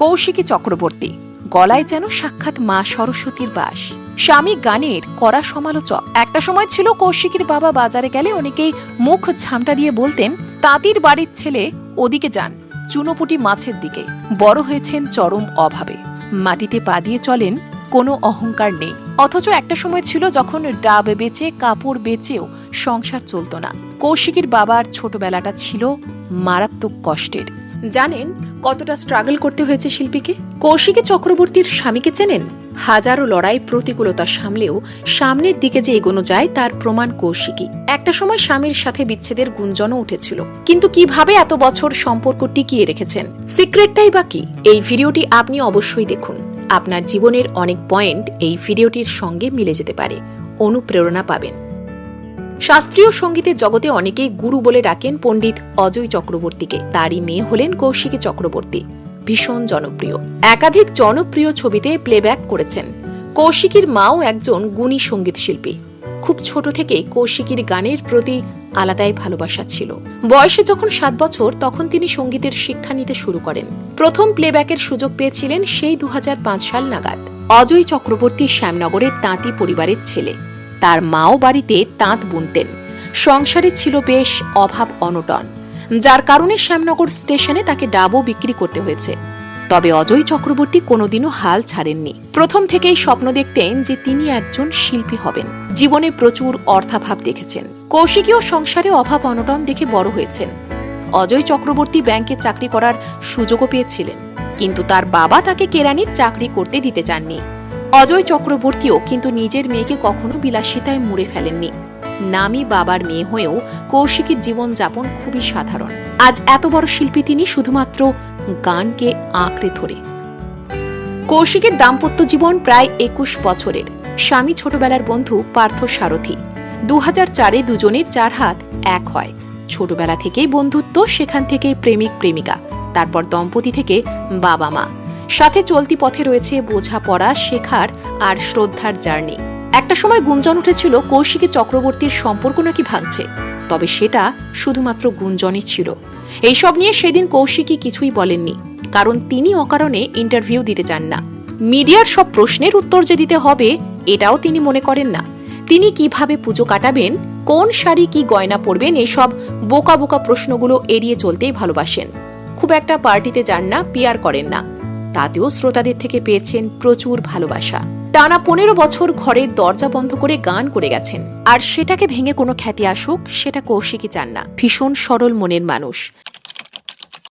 কৌশিকী চক্রবর্তী, গলায় যেন সাক্ষাৎ মা সরস্বতীর বাস। স্বামী গানের কড়া সমালোচক। একটা সময় ছিল কৌশিকীর বাবা বাজারে গেলে অনেকেই মুখ ঝামটা দিয়ে বলতেন, তাঁতির বাড়ির ছেলে ওদিকে যান, চুনোপুটি মাছের দিকে। বড় হয়েছেন চরম অভাবে। মাটিতে পা দিয়ে চলেন, কোনো অহংকার নেই। অথচ একটা সময় ছিল যখন ডাব বেচে, কাপড় বেচেও সংসার চলতো না। কৌশিকীর বাবার ছোটবেলাটা ছিল মারাত্মক কষ্টের। জানেন কতটা স্ট্রাগল করতে হয়েছে শিল্পীকে? কৌশিকী চক্রবর্তীর স্বামীকে চেনেন? হাজারো লড়াই প্রতিকূলতা সামলেও সামনের দিকে যে এগোনো যায় তার প্রমাণ কৌশিকী। একটা সময় স্বামীর সাথে বিচ্ছেদের গুঞ্জনও উঠেছিল। কিন্তু কীভাবে এত বছর সম্পর্ক টিকিয়ে রেখেছেন? সিক্রেটটাই বা কি? এই ভিডিওটি আপনি অবশ্যই দেখুন। আপনার জীবনের অনেক পয়েন্ট এই ভিডিওটির সঙ্গে মিলে যেতে পারে। অনুপ্রেরণা পাবেন। শাস্ত্রীয় সঙ্গীতের জগতে অনেকেই গুরু বলে ডাকেন পণ্ডিত অজয় চক্রবর্তীকে। তারই মেয়ে হলেন কৌশিকী চক্রবর্তী। ভীষণ জনপ্রিয়। একাধিক জনপ্রিয় ছবিতে প্লেব্যাক করেছেন। কৌশিকীর মাও একজন গুণী সংগীত শিল্পী। খুব ছোট থেকেই কৌশিকীর গানের প্রতি আলাদাই ভালোবাসা ছিল। বয়সে যখন সাত বছর, তখন তিনি সঙ্গীতের শিক্ষা নিতে শুরু করেন। প্রথম প্লেব্যাকের সুযোগ পেয়েছিলেন সেই দু হাজার পাঁচ সাল নাগাদ। অজয় চক্রবর্তী শ্যামনগরের তাঁতি পরিবারের ছেলে। তার মাও বাড়িতে তাঁত বুনতেন। সংসারে ছিল বেশ অভাব অনটন, যার কারণে শ্যামনগর স্টেশনে তাকে ডাবও বিক্রি করতে হয়েছে। তবে অজয় চক্রবর্তী কোনোদিনও হাল ছাড়েননি। প্রথম থেকেই স্বপ্ন দেখতেন যে তিনি একজন শিল্পী হবেন। জীবনে প্রচুর অর্থাভাব দেখেছেন। কৌশিকীয় সংসারে অভাব অনটন দেখে বড় হয়েছেন। অজয় চক্রবর্তী ব্যাংকে চাকরি করার সুযোগও পেয়েছিলেন, কিন্তু তার বাবা তাকে কেরানির চাকরি করতে দিতে চাননি। অজয় চক্রবর্তীও কিন্তু নিজের মেয়েকে কখনো বিলাসিতায় মুড়ে ফেলেননি। নামি বাবার মেয়ে হয়েও কৌশিকীর জীবনযাপন খুবই সাধারণ। আজ এত বড় শিল্পী তিনি শুধুমাত্র গানকে আঁকড়ে ধরে। কৌশিকের দাম্পত্য জীবন প্রায় একুশ বছরের। স্বামী ছোটবেলার বন্ধু পার্থ সারথী। দু চারে দুজনের চার হাত এক হয়। ছোটবেলা থেকেই বন্ধুত্ব, সেখান থেকে প্রেমিক প্রেমিকা তারপর দম্পতি থেকে বাবা মা সাথে চলতি পথে রয়েছে বোঝাপড়া, শেখার আর শ্রদ্ধার জার্নি। একটা সময় গুঞ্জন উঠেছিল, কৌশিকী চক্রবর্তীর সম্পর্ক নাকি ভাঙছে। তবে সেটা শুধুমাত্র গুঞ্জনই ছিল। এইসব নিয়ে সেদিন কৌশিকী কিছুই বলেননি, কারণ তিনি অকারণে ইন্টারভিউ দিতে চান না। মিডিয়ার সব প্রশ্নের উত্তর যে দিতে হবে, এটাও তিনি মনে করেন না। তিনি কীভাবে পুজো কাটাবেন, কোন শাড়ি কি গয়না পরবেন, এসব বোকা বোকা প্রশ্নগুলো এড়িয়ে চলতেই ভালোবাসেন। খুব একটা পার্টিতে যান না, পিয়ার করেন না। তাতেও শ্রোতাদের থেকে পেয়েছেন প্রচুর ভালোবাসা। টানা পনেরো বছর ঘরের দরজা বন্ধ করে গান করে গেছেন। আর সেটাকে ভেঙে কোনো খ্যাতি আসুক, সেটা কৌশিকই চান না। ভীষণ সরল মনের মানুষ।